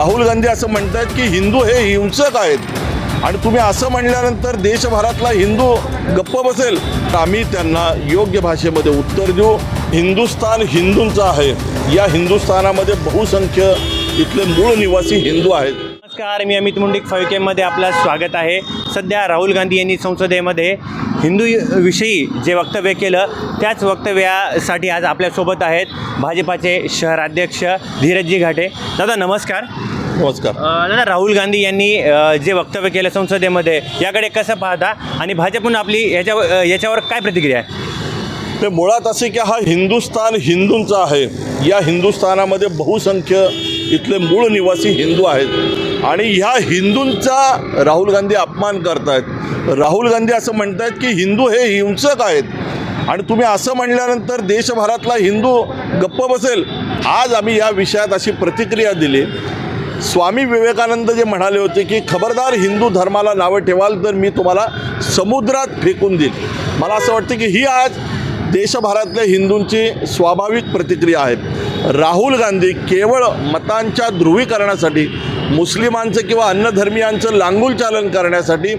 राहुल गांधी असं म्हणतात की हिंदू हे हिंसक आहेत. आणि तुम्ही असं म्हणल्यानंतर देशभरातला हिंदू गप्प बसेल. तर आम्ही त्यांना योग्य भाषेमध्ये उत्तर देऊ. हिंदुस्थान हिंदूंचं आहे. या हिंदुस्थानामध्ये बहुसंख्य इथले मूळ निवासी हिंदू आहेत. नमस्कार मी अमित मुंडिक फायकेमध्ये आपलं स्वागत आहे. सध्या राहुल गांधी यांनी संसदेमध्ये हिंदू विषयी जे वक्तव्य केलं त्याच वक्तव्यासाठी आज आपल्यासोबत आहेत भाजपाचे शहराध्यक्ष धीरजजी घाटे. दादा नमस्कार. नमस्कार. दादा राहुल गांधी यांनी जे वक्तव्य केलं संसदेमध्ये याकडे कसं पाहता आणि भाजपनं आपली याच्या याच्यावर काय प्रतिक्रिया आहे? ते मुळात असे की हा हिंदुस्थान हिंदूंचा आहे. या हिंदुस्थानामध्ये बहुसंख्य इथले मूळ निवासी हिंदू आहेत. आणि ह्या हिंदूंचा राहुल गांधी अपमान करतायत. राहुल गांधी असं म्हणत आहेत की हिंदू हे हिंसक आहेत. आणि तुम्ही असं म्हणल्यानंतर देशभरातला हिंदू गप्प बसेल. आज आम्ही या विषयात अशी प्रतिक्रिया दिली. स्वामी विवेकानंद जे म्हणाले होते की खबरदार हिंदू धर्माला नावं ठेवाल तर मी तुम्हाला समुद्रात फेकून देईल. मला असं वाटतं की ही आज देशभरातल्या हिंदूंची स्वाभाविक प्रतिक्रिया आहे. राहुल गांधी केवळ मतांच्या ध्रुवीकरणासाठी मुस्लिमांचं किंवा अन्नधर्मियांचं लांगूल चालन करण्यासाठी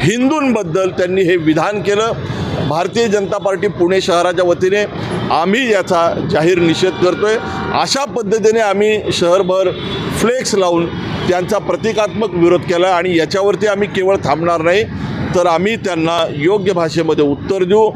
हिंदूंबद्दल त्यांनी हे विधान केलं. भारतीय जनता पार्टी पुणे शहराच्या वतीने आम्ही याचा जाहीर निषेध करतोय. अशा पद्धतीने आम्ही शहरभर फ्लेक्स लावून त्यांचा प्रतिकात्मक विरोध केला आणि याच्यावरती आम्ही केवळ थांबणार नाही. तर आम्ही त्यांना योग्य भाषेमध्ये उत्तर देऊ.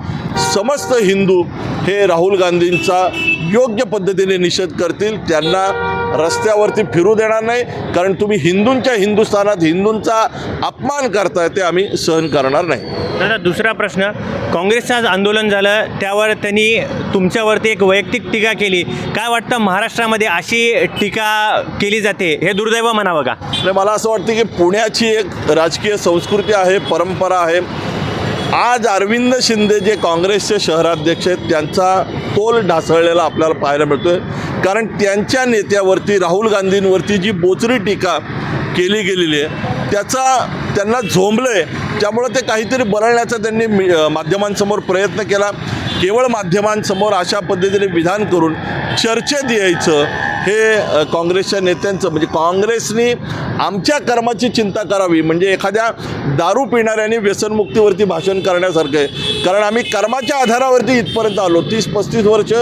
समस्त हिंदू हे राहुल गांधींचा योग्य पद्धतीने निषेध करतील. त्यांना रस्त्यावरती फिरू देणार नाही कारण तुम्ही हिंदूंच्या हिंदुस्थानात हिंदूंचा अपमान करताय ते आम्ही सहन करणार नाही. दादा दुसरा प्रश्न. काँग्रेसचं आज आंदोलन झालं त्यावर त्यांनी तुमच्यावरती एक वैयक्तिक टीका केली. काय वाटतं महाराष्ट्रामध्ये अशी टीका केली जाते हे दुर्दैव म्हणावं का? आणि मला असं वाटतं की पुण्याची एक राजकीय संस्कृती आहे परंपरा आहे आज अरविंद शिंदे जे काँग्रेसचे शहराध्यक्ष आहेत त्यांचा तोल ढासळलेला आपल्याला पाहायला मिळतोय. कारण त्यांच्या नेत्यावरती राहुल गांधींवरती जी बोचरी टीका केली गेलेली आहे. त्याचा त्यांना झोंबलं आहे त्यामुळं ते काहीतरी बरळण्याचा त्यांनी माध्यमांसमोर प्रयत्न केला. केवळ माध्यमांसमोर अशा पद्धतीने विधान करून चर्चेत यायचं हे काँग्रेसच्या नेत्यांचं म्हणजे काँग्रेसनी आमच्या कर्माची चिंता करावी. म्हणजे एखाद्या दारू पिणाऱ्याने व्यसनमुक्तीवरती भाषण करण्यासारखं आहे. कारण आम्ही कर्माच्या आधारावरती इथपर्यंत आलो. तीस पस्तीस वर्ष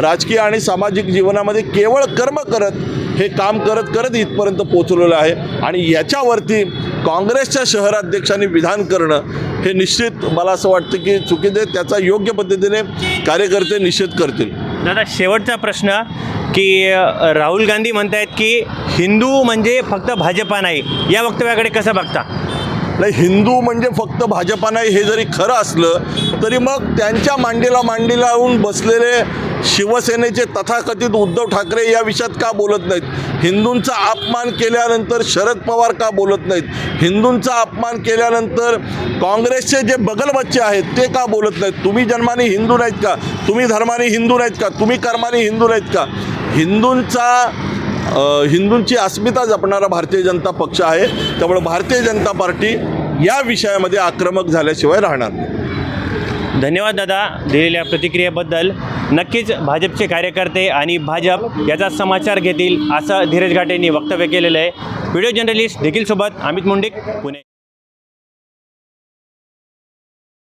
राजकीय आणि सामाजिक जीवनामध्ये केवळ कर्म करत हे काम करत करत इथपर्यंत पोचलेलं आहे. आणि याच्यावरती काँग्रेसच्या शहराध्यक्षांनी विधान करणं हे निश्चित मला असं वाटतं की चुकीचं त्याचा योग्य पद्धतीने कार्यकर्ते निषेध करतील. दादा शेवटचा प्रश्न की राहुल गांधी म्हणतायत की हिंदू म्हणजे फक्त भाजपा नाही. या वक्तव्याकडे कसं बघता? नाही हिंदू म्हणजे फक्त भाजपा नाही हे जरी खरं असलं तरी मग त्यांच्या मांडीला मांडी लावून बसलेले शिवसेनेचे तथाकथित उद्धव ठाकरे या विषयात का बोलत नाहीत? हिंदूंचा अपमान केल्यानंतर शरद पवार का बोलत नाहीत? हिंदूंचा अपमान केल्यानंतर काँग्रेसचे जे बगलबच्चे आहेत ते का बोलत नाहीत? तुम्ही जन्माने हिंदू नाहीत का? तुम्ही धर्माने हिंदू नाहीत का? तुम्ही कर्माने हिंदू नाहीत का? हिंदूंचा हिंदूंची अस्मिता जपणारा भारतीय जनता पक्ष आहे. त्यामुळे भारतीय जनता पार्टी या विषयामध्ये आक्रमक झाल्याशिवाय राहणार नाही. धन्यवाद दादा दिलेल्या प्रतिक्रियेबद्दल. नक्कीच भाजपचे कार्यकर्ते आणि भाजप याचा समाचार घेतील असं धीरज घाटेंनी वक्तव्य केलेलं आहे. व्हिडिओ जर्नलिस्ट देखील सोबत अमित मुंडिक पुणे.